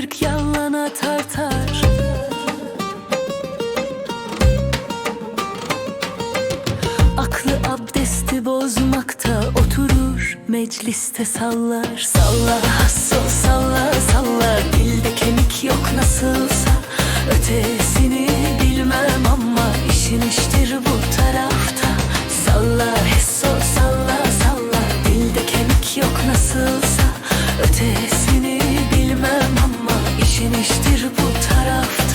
kırk yallana tartar. Aklı abdesti bozmakta oturur Mecliste sallar Salla hasso salla salla Dilde kemik yok nasılsa Ötesini bilmem ama işin iştir geniştir bu tarafta